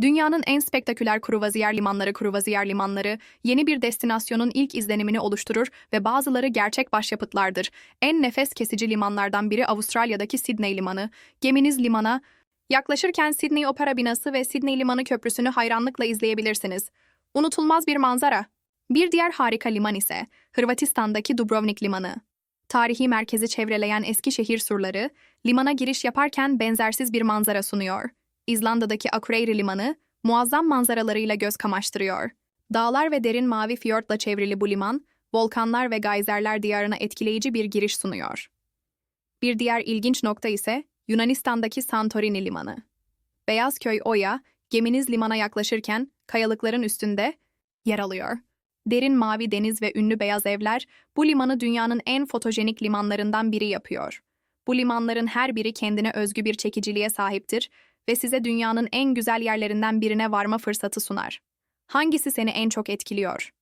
Dünyanın en spektaküler kruvaziyer limanları kruvaziyer limanları, yeni bir destinasyonun ilk izlenimini oluşturur ve bazıları gerçek başyapıtlardır. En nefes kesici limanlardan biri Avustralya'daki Sydney Limanı. Geminiz limana yaklaşırken Sydney Opera Binası ve Sydney Limanı Köprüsü'nü hayranlıkla izleyebilirsiniz. Unutulmaz bir manzara. Bir diğer harika liman ise Hırvatistan'daki Dubrovnik Limanı. Tarihi merkezi çevreleyen eski şehir surları, limana giriş yaparken benzersiz bir manzara sunuyor. İzlanda'daki Akureyri Limanı, muazzam manzaralarıyla göz kamaştırıyor. Dağlar ve derin mavi fiyortla çevrili bu liman, volkanlar ve gayzerler diyarına etkileyici bir giriş sunuyor. Bir diğer ilginç nokta ise Yunanistan'daki Santorini Limanı. Beyaz Köy Oya, geminiz limana yaklaşırken kayalıkların üstünde yer alıyor. Derin mavi deniz ve ünlü beyaz evler bu limanı dünyanın en fotojenik limanlarından biri yapıyor. Bu limanların her biri kendine özgü bir çekiciliğe sahiptir ve size dünyanın en güzel yerlerinden birine varma fırsatı sunar. Hangisi seni en çok etkiliyor?